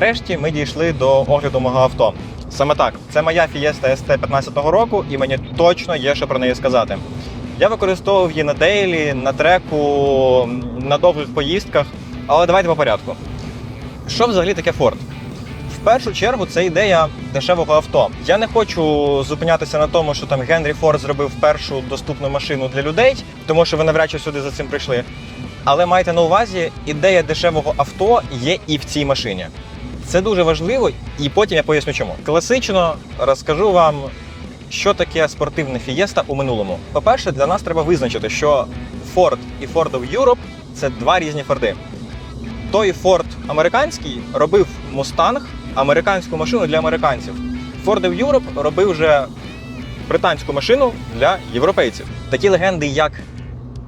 Нарешті ми дійшли до огляду мого авто. Саме так, це моя Fiesta ST 15-го року, і мені точно є що про неї сказати. Я використовував її на дейлі, на треку, на довгих поїздках, але давайте по порядку. Що взагалі таке Ford? В першу чергу це ідея дешевого авто. Я не хочу зупинятися на тому, що там Генрі Форд зробив першу доступну машину для людей, тому що ви навряд чи сюди за цим прийшли. Але майте на увазі, ідея дешевого авто є і в цій машині. Це дуже важливо, і потім я поясню чому. Класично розкажу вам, що таке спортивна фієста у минулому. По-перше, для нас треба визначити, що Ford і Ford of Europe це два різні Форди. Той Ford американський робив Mustang, американську машину для американців. Ford of Europe робив вже британську машину для європейців. Такі легенди, як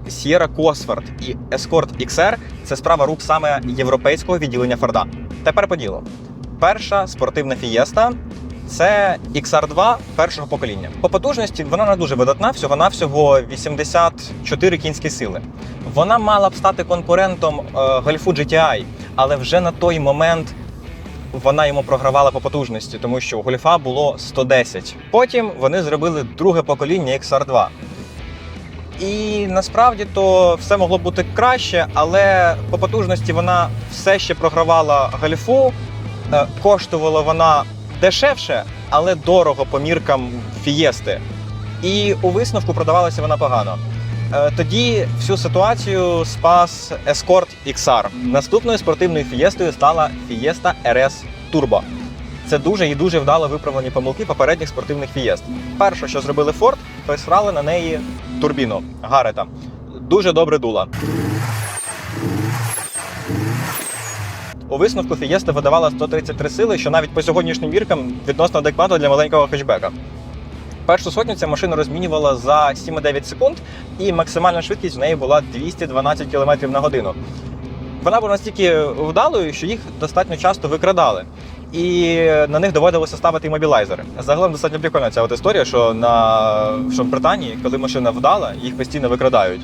Sierra Cosworth і Escort XR – це справа рук саме європейського відділення Форда. Тепер по ділу. Перша спортивна фієста це XR2 першого покоління. По потужності вона не дуже видатна, всього-навсього 84 кінські сили. Вона мала б стати конкурентом е, Гольфу GTI, але вже на той момент вона йому програвала по потужності, тому що у Гольфа було 110. Потім вони зробили друге покоління XR2. І насправді то все могло бути краще, але по потужності вона все ще програвала гольфу. Е, Коштувала вона дешевше, але дорого по міркам фієсти. І у висновку продавалася вона погано. Е, Тоді всю ситуацію спас Escort XR. Наступною спортивною фієстою стала Fiesta RS Turbo. Це дуже і дуже вдало виправлені помилки попередніх спортивних фієст. Перше, що зробили Ford, присрали на неї турбіну Гарета. Дуже добре дула. У висновку Fiesta видавала 133 сили, що навіть по сьогоднішнім міркам відносно адекватно для маленького хетчбека. Першу сотню ця машина розмінювала за 7,9 секунд, і максимальна швидкість в неї була 212 км на годину. Вона була настільки вдалою, що їх достатньо часто викрадали. І на них доводилося ставити імобілайзери. Загалом достатньо прикольна ця от історія, що на що в Британії, коли машина вдала, їх постійно викрадають.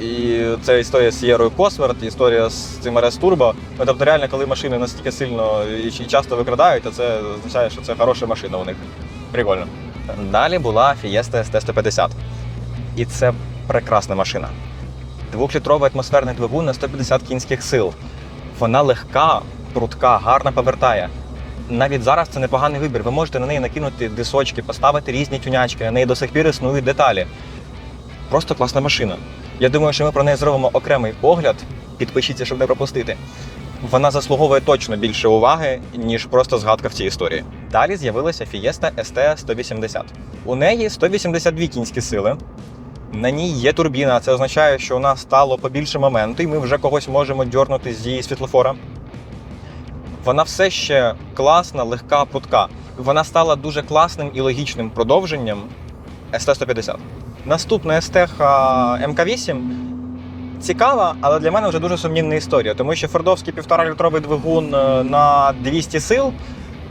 І це історія з Сієрою Косверт, історія з цим RS Turbo. Ну, тобто, реально, коли машини настільки сильно і часто викрадають, то це означає, що це хороша машина у них. Прикольно. Далі була Fiesta ST150. І це прекрасна машина. Двохлітровий атмосферний двигун на 150 кінських сил. Вона легка, прудка, гарно повертає. Навіть зараз це непоганий вибір. Ви можете на неї накинути дисочки, поставити різні тюнячки, на неї до сих пір існують деталі. Просто класна машина. Я думаю, що ми про неї зробимо окремий огляд. Підпишіться, щоб не пропустити. Вона заслуговує точно більше уваги, ніж просто згадка в цій історії. Далі з'явилася Fiesta ST 180. У неї 182 кінські сили. На ній є турбіна, це означає, що у нас стало побільше моменту, і ми вже когось можемо дьорнути з її світлофора. Вона все ще класна, легка, прудка. Вона стала дуже класним і логічним продовженням ST-150. Наступна ST МК-8 цікава, але для мене вже дуже сумнівна історія, тому що фордовський 1,5-літровий двигун е, на 200 сил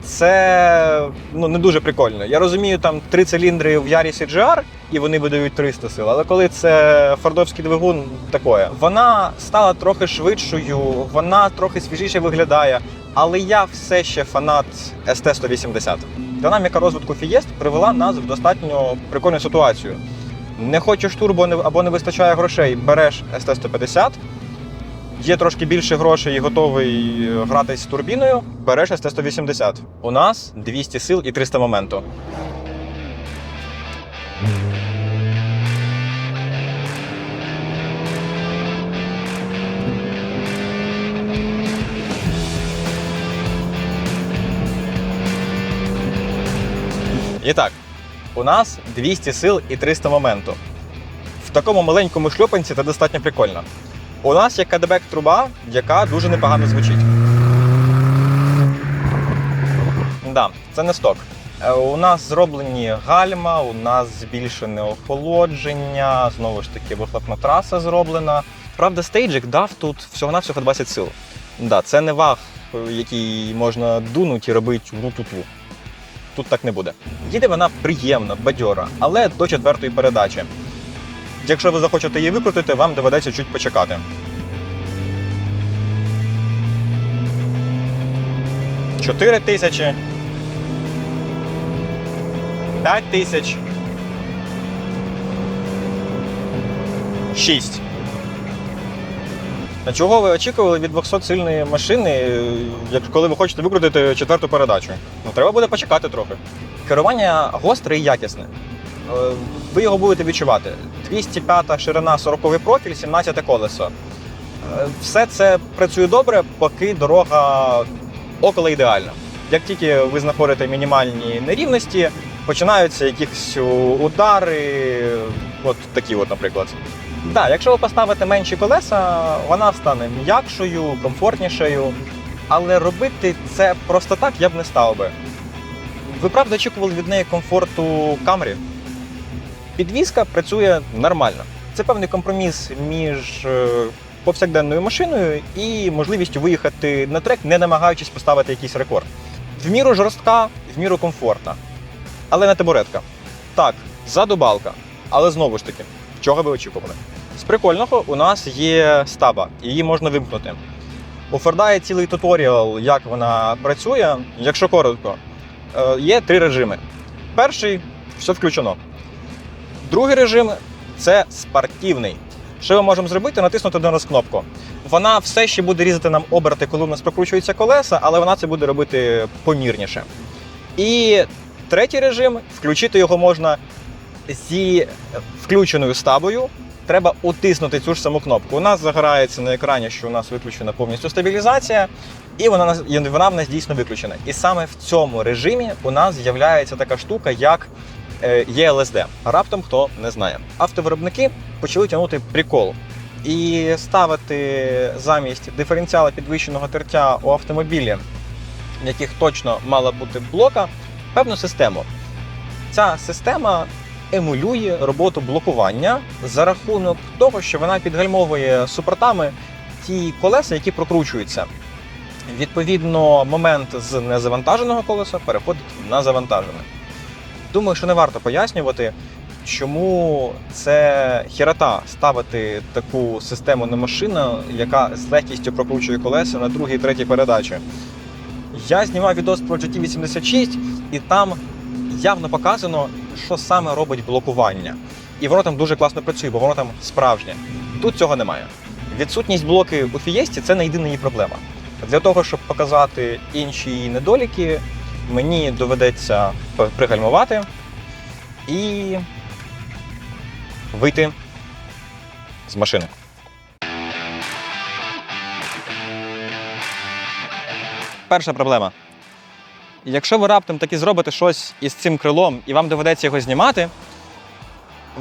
це ну, не дуже прикольно. Я розумію, там три циліндри в Ярі GR, і вони видають 300 сил. Але коли це фордовський двигун, такое. Вона стала трохи швидшою, вона трохи свіжіше виглядає. Але я все ще фанат ST-180. Динаміка розвитку Фієст привела нас в достатньо прикольну ситуацію. Не хочеш турбо або не вистачає грошей, береш ST-150, є трошки більше грошей і готовий е, гратись з турбіною, береш ST-180. У нас 200 сил і 300 моменту. І так, у нас 200 сил і 300 моменту. В такому маленькому шльопанці це достатньо прикольно. У нас є кадебек труба, яка дуже непогано звучить. Да, це не сток. Е, У нас зроблені гальма, у нас збільшене охолодження, знову ж таки, вихлопна траса зроблена. Правда, стейджик дав тут всього-навсього 20 сил. Да, це не ваг, який можна дунути і робити ву-ту-ту. Тут так не буде. Їде вона приємна, бадьора, але до четвертої передачі. Якщо ви захочете її викрутити, вам доведеться чуть почекати. 4 тисячі. 5 тисяч. 6. А чого ви очікували від 200 сильної машини, коли ви хочете викрутити четверту передачу? Ну, треба буде почекати трохи. Керування гостре і якісне. Е, Ви його будете відчувати. 205 ширина, 40 профіль, 17 колесо. Е, Все це працює добре, поки дорога около ідеальна. Як тільки ви знаходите мінімальні нерівності, починаються якісь удари, от такі, от, наприклад. Так, якщо ви поставите менші колеса, вона стане м'якшою, комфортнішою. Але робити це просто так я б не став би. Ви правда очікували від неї комфорту Камрі? Підвізка працює нормально. Це певний компроміс між е, повсякденною машиною і можливістю виїхати на трек, не намагаючись поставити якийсь рекорд. В міру жорстка, в міру комфортна. Але не табуретка. Так, ззаду балка, але знову ж таки, чого ви очікували? З прикольного у нас є стаба, її можна вимкнути. У Форда є цілий туторіал, як вона працює. Якщо коротко, е, є три режими. Перший все включено. Другий режим це спортивний. Що ми можемо зробити? Натиснути один раз кнопку. Вона все ще буде різати нам оберти, коли у нас прокручуються колеса, але вона це буде робити помірніше. І третій режим включити його можна зі включеною стабою. Треба утиснути цю ж саму кнопку. У нас загорається на екрані, що у нас виключена повністю стабілізація, і вона, вона в нас дійсно виключена. І саме в цьому режимі у нас з'являється така штука, як е, ELSD. Раптом хто не знає. Автовиробники почали тягнути прикол і ставити замість диференціала підвищеного тертя у автомобілі, в яких точно мала бути блока, певну систему. Ця система емулює роботу блокування за рахунок того, що вона підгальмовує супортами ті колеса, які прокручуються. Відповідно, момент з незавантаженого колеса переходить на завантажене. Думаю, що не варто пояснювати, чому це хірота ставити таку систему на машину, яка з легкістю прокручує колеса на другій третій передачі. Я знімав відос про GT86, і там явно показано, що саме робить блокування. І воно там дуже класно працює, бо воно там справжнє. Тут цього немає. Відсутність блоки у Фієсті це не єдина її проблема. Для того, щоб показати інші її недоліки, мені доведеться пригальмувати і вийти з машини. Перша проблема. Якщо ви раптом таки зробите щось із цим крилом і вам доведеться його знімати,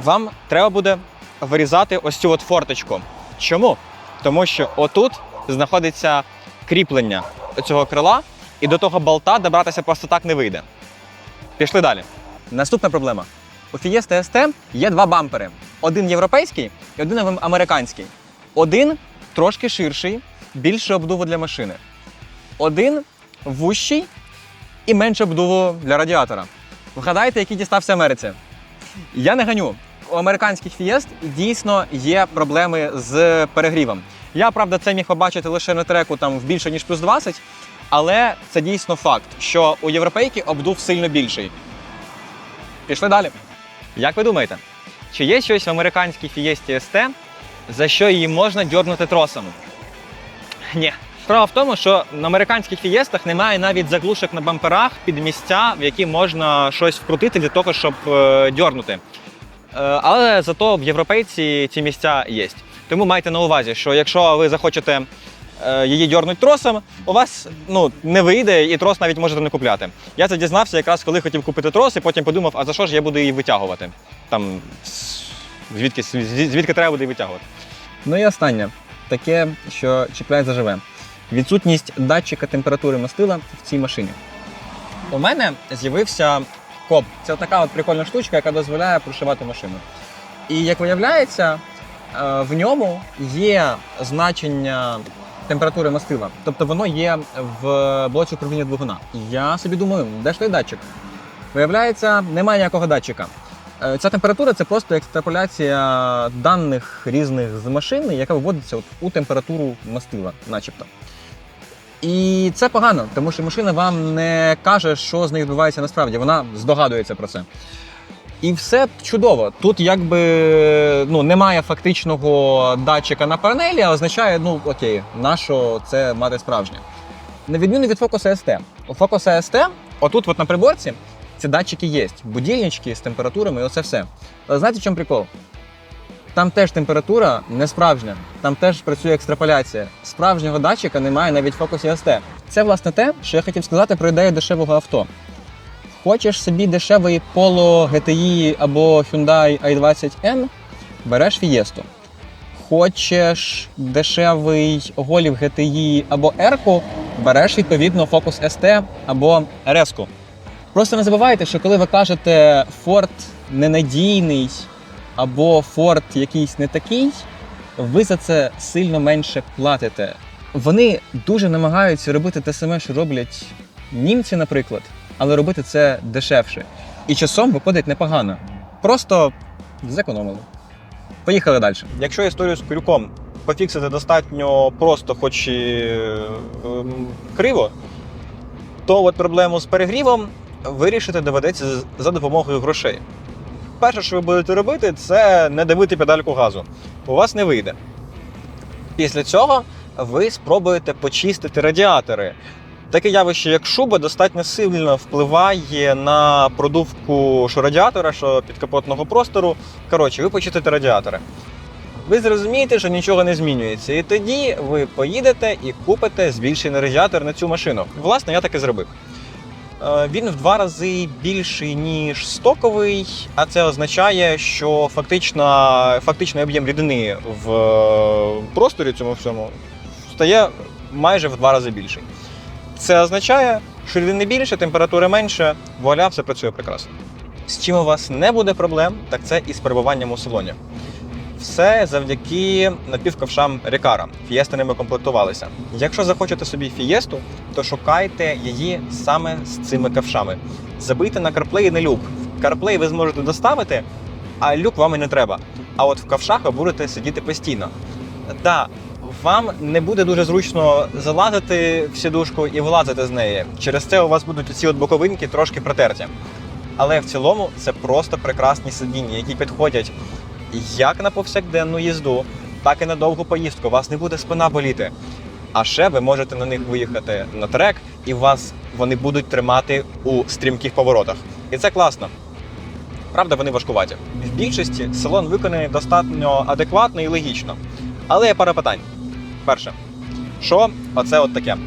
вам треба буде вирізати ось цю от форточку. Чому? Тому що отут знаходиться кріплення цього крила, і до того болта добратися просто так не вийде. Пішли далі. Наступна проблема. У Fiesta ST є два бампери: один європейський і один американський. Один трошки ширший, більше обдуву для машини. Один вущий і менше обдуву для радіатора. Вгадайте, який дістався Америці. Я не ганю. У американських фієст дійсно є проблеми з перегрівом. Я, правда, це міг побачити лише на треку там в більше, ніж плюс 20, але це дійсно факт, що у європейки обдув сильно більший. Пішли далі. Як ви думаєте, чи є щось в американській фієсті ST, за що її можна дьорнути тросом? Ні. Справа в тому, що на американських фієстах немає навіть заглушок на бамперах під місця, в які можна щось вкрутити для того, щоб е, дьорнути. Е, але зато в європейці ці місця є. Тому майте на увазі, що якщо ви захочете е, її дьорнути тросом, у вас ну, не вийде і трос навіть можете не купляти. Я це дізнався якраз коли хотів купити трос, і потім подумав, а за що ж я буду її витягувати? Там звідки, звідки треба буде її витягувати. Ну і останнє таке, що чіпляє заживе. Відсутність датчика температури мастила в цій машині. У мене з'явився коп. Це така от прикольна штучка, яка дозволяє прошивати машину. І як виявляється, е, в ньому є значення температури мастила. Тобто воно є в блоці управління двигуна. Я собі думаю, де ж той датчик? Виявляється, немає ніякого датчика. Е, Ця температура це просто екстраполяція даних різних з машини, яка виводиться от у температуру мастила, начебто. І це погано, тому що машина вам не каже, що з нею відбувається насправді. Вона здогадується про це. І все чудово. Тут якби ну, немає фактичного датчика на панелі, а означає, ну окей, на що це мати справжнє. На відміну від Focus ST. У Focus ST, отут, от на приборці, ці датчики є. Будильнички з температурами, і оце все. Але знаєте, в чому прикол? Там теж температура не справжня, там теж працює екстраполяція. Справжнього датчика немає навіть в Focus ST. Це власне те, що я хотів сказати про ідею дешевого авто. Хочеш собі дешевий Polo GTI або Hyundai i20N, береш Fiesta. Хочеш дешевий Golf GTI або R, береш відповідно Focus ST або RS. Просто не забувайте, що коли ви кажете Ford ненадійний або Ford якийсь не такий, ви за це сильно менше платите. Вони дуже намагаються робити те саме, що роблять німці, наприклад, але робити це дешевше. І часом виходить непогано. Просто зекономили. Поїхали далі. Якщо історію з крюком пофіксити достатньо просто, хоч і ем, криво, то от проблему з перегрівом вирішити доведеться за допомогою грошей. Перше, що ви будете робити, це не давити педальку газу. У вас не вийде. Після цього ви спробуєте почистити радіатори. Таке явище, як шуба, достатньо сильно впливає на продувку що радіатора, що підкапотного простору. Коротше, ви почистите радіатори. Ви зрозумієте, що нічого не змінюється. І тоді ви поїдете і купите збільшений радіатор на цю машину. Власне, я так і зробив. Е, Він в два рази більший, ніж стоковий, а це означає, що фактично, фактичний об'єм рідини в е, просторі цьому всьому стає майже в два рази більший. Це означає, що рідини більше, температура менше, вуаля, все працює прекрасно. З чим у вас не буде проблем, так це із перебуванням у салоні. Все завдяки напівковшам Рікара. Фієсти ними комплектувалися. Якщо захочете собі фієсту, то шукайте її саме з цими ковшами. Забийте на CarPlay не люк. CarPlay ви зможете доставити, а люк вам і не треба. А от в ковшах ви будете сидіти постійно. Да, вам не буде дуже зручно залазити в сідушку і вилазити з неї. Через це у вас будуть ці от боковинки трошки протерті. Але в цілому це просто прекрасні сидіння, які підходять як на повсякденну їзду, так і на довгу поїздку. У вас не буде спина боліти. А ще ви можете на них виїхати на трек, і вас вони будуть тримати у стрімких поворотах. І це класно. Правда, вони важкуваті. В більшості салон виконаний достатньо адекватно і логічно. Але є пара питань. Перше, що оце от таке?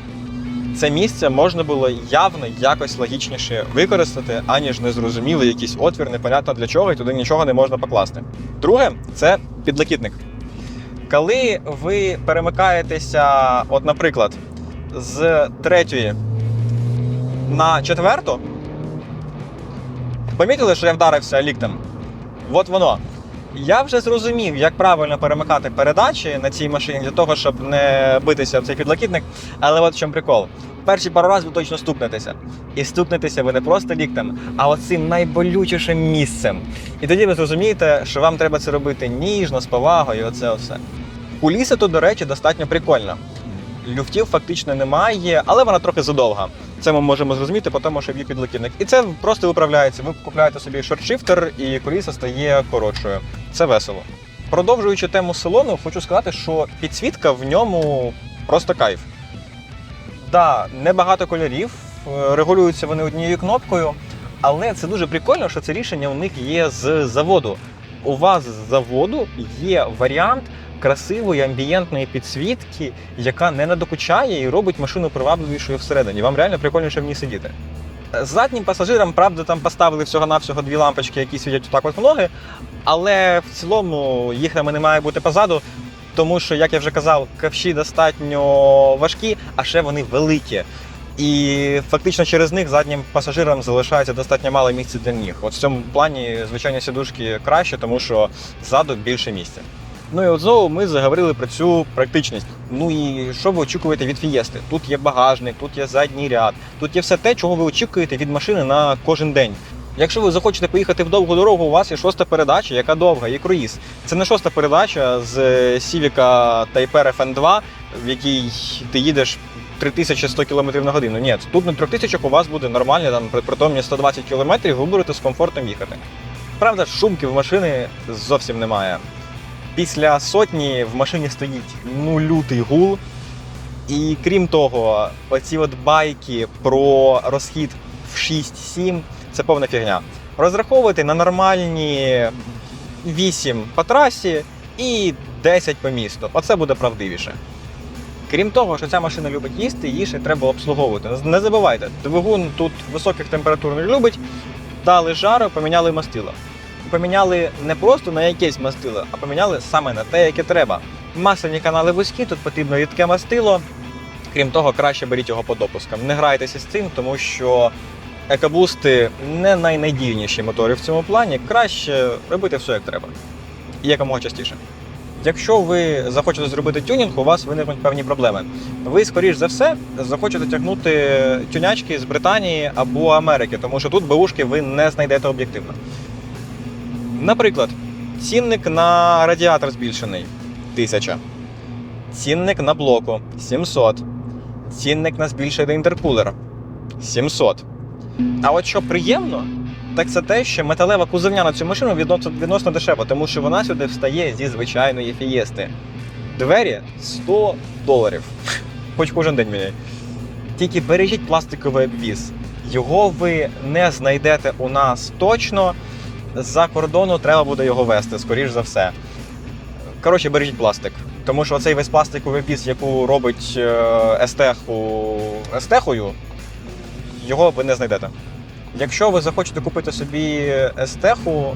Це місце можна було явно якось логічніше використати, аніж незрозумілий якийсь отвір, непонятно для чого, і туди нічого не можна покласти. Друге, це підлокітник. Коли ви перемикаєтеся, от, наприклад, з третьої на четверту, помітили, що я вдарився ліктем? От воно. Я вже зрозумів, як правильно перемикати передачі на цій машині для того, щоб не битися в цей підлокітник. Але от в чому прикол. Перші пару разів ви точно стукнетеся. І стукнетеся ви не просто ліктем, а оцим найболючішим місцем. І тоді ви зрозумієте, що вам треба це робити ніжно, з повагою, оце все. Куліса тут, до речі, достатньо прикольна. Люфтів фактично немає, але вона трохи задовга. Це ми можемо зрозуміти, по тому, що є підлокітник. І це просто виправляється. Ви купляєте собі шортшифтер, і коліса стає коротшою. Це весело. Продовжуючи тему салону, хочу сказати, що підсвітка в ньому просто кайф. Да, небагато кольорів, е, регулюються вони однією кнопкою, але це дуже прикольно, що це рішення у них є з заводу. У вас з заводу є варіант красивої амбієнтної підсвітки, яка не надокучає і робить машину привабливішою всередині. Вам реально прикольніше в ній сидіти. Заднім пасажирам, правда, там поставили всього-навсього дві лампочки, які світять так от в ноги, але в цілому їх там не має бути позаду, тому що, як я вже казав, ковші достатньо важкі, а ще вони великі. І фактично через них заднім пасажирам залишається достатньо мало місця для ніг. От в цьому плані звичайні сідушки краще, тому що ззаду більше місця. Ну і от знову ми заговорили про цю практичність. Ну і що ви очікуєте від фієсти? Тут є багажник, тут є задній ряд, тут є все те, чого ви очікуєте від машини на кожен день. Якщо ви захочете поїхати в довгу дорогу, у вас є шоста передача, яка довга, є круїз. Це не шоста передача з Civic Type R FN2, в якій ти їдеш 3100 км на годину. Ні, тут на 3000 у вас буде нормально, там при притомні 120 км, ви будете з комфортом їхати. Правда, шумки в машини зовсім немає. Після сотні в машині стоїть ну лютий гул. І крім того, оці от байки про розхід в 6-7 це повна фігня. Розраховувати на нормальні 8 по трасі і 10 по місту. Оце буде правдивіше. Крім того, що ця машина любить їсти, її ще треба обслуговувати. Не забувайте, двигун тут високих температур не любить, дали жару, поміняли мастило. Поміняли не просто на якесь мастило, а поміняли саме на те, яке треба. Масляні канали вузькі, тут потрібно рідке мастило. Крім того, краще беріть його по допускам. Не грайтеся з цим, тому що екобусти не найнадійніші мотори в цьому плані. Краще робити все як треба. І якомога частіше. Якщо ви захочете зробити тюнінг, у вас виникнуть певні проблеми. Ви, скоріш за все, захочете тягнути тюнячки з Британії або Америки, тому що тут бушки ви не знайдете об'єктивно. Наприклад, цінник на радіатор збільшений 1000. Цінник на блоку 700. Цінник на збільшений інтеркулер 700. А от що приємно, так це те, що металева кузовня на цю машину відносно, відносно дешева, тому що вона сюди встає зі звичайної фієсти. Двері 100 доларів. Хоч кожен день міняй. Тільки бережіть пластиковий обвіз. Його ви не знайдете у нас точно. З-за кордону треба буде його вести, скоріш за все. Коротше, бережіть пластик. Тому що цей весь пластиковий обвіз, яку робить е, Естеху Естехою, його ви не знайдете. Якщо ви захочете купити собі Естеху,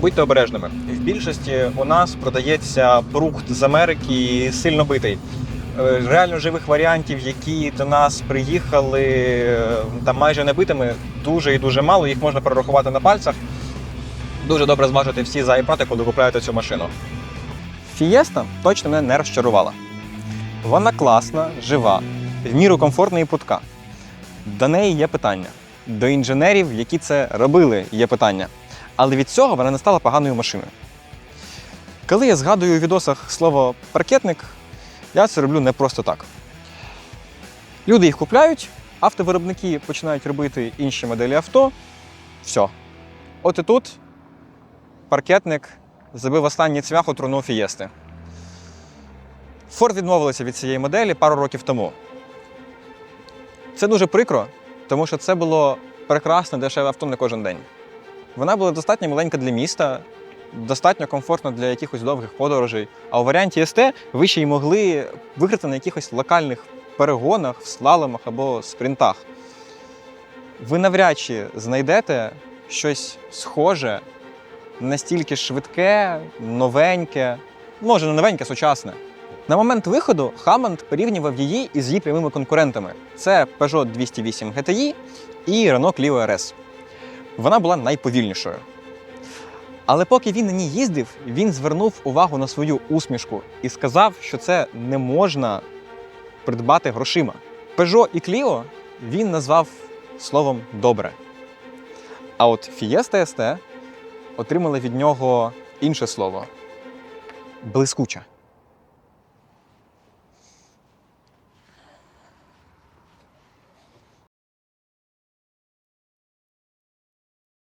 будьте обережними. В більшості у нас продається продукт з Америки сильно битий. Е, Реально живих варіантів, які до нас приїхали е, там майже небитими, дуже і дуже мало. Їх можна перерахувати на пальцях. Дуже добре зважити всі за і проти, коли купуєте цю машину. Фієста точно мене не розчарувала. Вона класна, жива, в міру комфортна і путка. До неї є питання. До інженерів, які це робили, є питання. Але від цього вона не стала поганою машиною. Коли я згадую у відосах слово паркетник, я це роблю не просто так. Люди їх купляють, автовиробники починають робити інші моделі авто. Все. От і тут паркетник забив останній цвях у труну Фієсти. Форд відмовилися від цієї моделі пару років тому. Це дуже прикро, тому що це було прекрасне дешеве авто на кожен день. Вона була достатньо маленька для міста, достатньо комфортна для якихось довгих подорожей. А у варіанті СТ ви ще й могли виграти на якихось локальних перегонах, в слаломах або спринтах. Ви навряд чи знайдете щось схоже, настільки швидке, новеньке, може, не новеньке, сучасне. На момент виходу Hammond порівнював її із її прямими конкурентами: це Peugeot 208 GTI і Renault Clio RS. Вона була найповільнішою. Але поки він на ній їздив, він звернув увагу на свою усмішку і сказав, що це не можна придбати грошима. Peugeot і Clio він назвав словом добре. А от Fiesta ST отримали від нього інше слово блискуча.